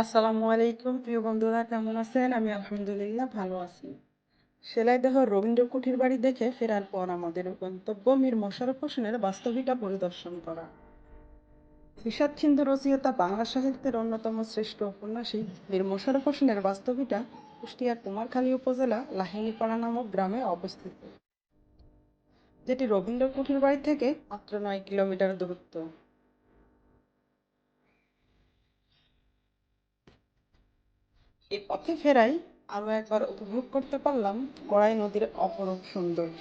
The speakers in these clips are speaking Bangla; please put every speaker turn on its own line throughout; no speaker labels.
আসসালামু আলাইকুম, প্রিয় বন্ধুরা, কেমন আছেন? আমি আলহামদুলিল্লাহ ভালো আছি। সেলাই সেলাইদহ রবীন্দ্র কুঠির বাড়ি দেখে ফেরার পর আমাদের গন্তব্য মীর মোশারফ হোসেনের বাস্তবিকা পরিদর্শন করা। বিষাদ সিন্ধু রচয়িতা বাংলা সাহিত্যের অন্যতম শ্রেষ্ঠ উপন্যাসিক মীর মোশারফ হোসেনের বাস্তবিটা কুষ্টিয়ার কুমারখালী উপজেলা লাহিনীপাড়া নামক গ্রামে অবস্থিত, যেটি রবীন্দ্র কুঠির বাড়ি থেকে মাত্র নয় কিলোমিটার দূরত্ব। এ পথে ফেরাই আরও একবার উপভোগ করতে পারলাম গড়াই নদীর অপরূপ সৌন্দর্য।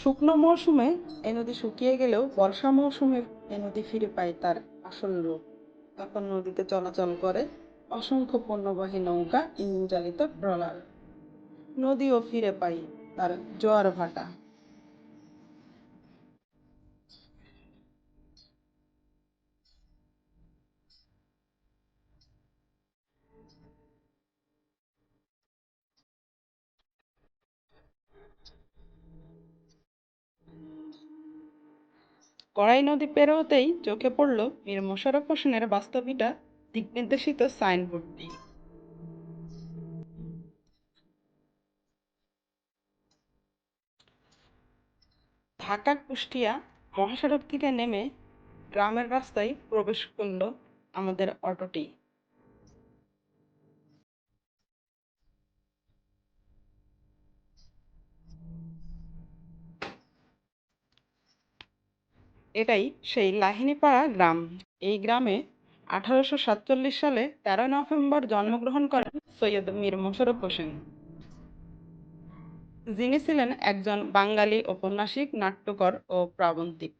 শুকনো মৌসুমে এ নদী শুকিয়ে গেলেও বর্ষা মৌসুমে এ নদী ফিরে পায় তার আসল রূপ। তখন নদীতে চলাচল করে অসংখ্য পণ্যবাহী নৌকা, ইঞ্জিন চালিত ট্রলার। নদীও ফিরে পাই তার জোয়ার ভাটা। কড়াই নদী পেরোতেই চোখে পড়ল মীর মোশারফ হোসেনের বাস্তবিটা দিকনির্দেশিত সাইনবোর্ডটি ঢাকা কুষ্টিয়া মহাসড়ক থেকে নেমে গ্রামের রাস্তায় প্রবেশ করল আমাদের অটোটি। এটাই সেই লাহিনীপাড়া গ্রাম। এই গ্রামে আঠারোশো সাতচল্লিশ সালে তেরোই নভেম্বর জন্মগ্রহণ করেন সৈয়দ মীর মোশারফ হোসেন। যিনি ছিলেন একজন বাঙালি ঔপন্যাসিক নাট্যকর ও প্রাবন্ধিক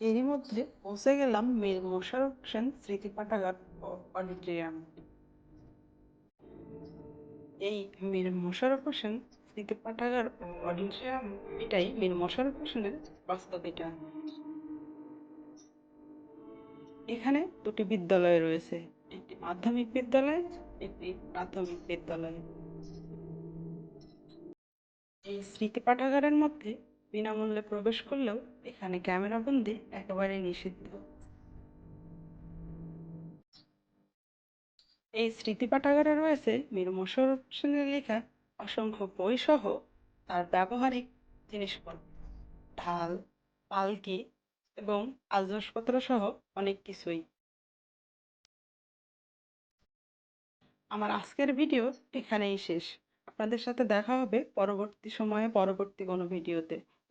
এরই মধ্যে পৌঁছে গেলাম মীর মোশাররফ হোসেন স্মৃতি পাঠাগার অডিটোরিয়াম। এই মীর মোশাররফ হোসেন স্মৃতি পাঠাগার অডিটোরিয়াম এটাই মীর মোশাররফ হোসেনের বাস্তবিটা এখানে দুটি বিদ্যালয় রয়েছে, একটি মাধ্যমিক বিদ্যালয়, একটি প্রাথমিক বিদ্যালয়। এই স্মৃতি পাঠাগারের মধ্যে বিনামূল্যে প্রবেশ করলেও এখানে ক্যামেরাবন্দি একেবারে নিষিদ্ধ। এই স্মৃতি পাঠাগারে রয়েছে মীর মোশাররফ হোসেনের লেখা অসংখ্য বই সহ তার ব্যবহারিক জিনিসপত্র। ঢাল, পালকি এবং আসবাবপত্র সহ অনেক কিছুই। আমার আজকের ভিডিও এখানেই শেষ। আপনাদের সাথে দেখা হবে পরবর্তী সময়ে, পরবর্তী কোনো ভিডিওতে।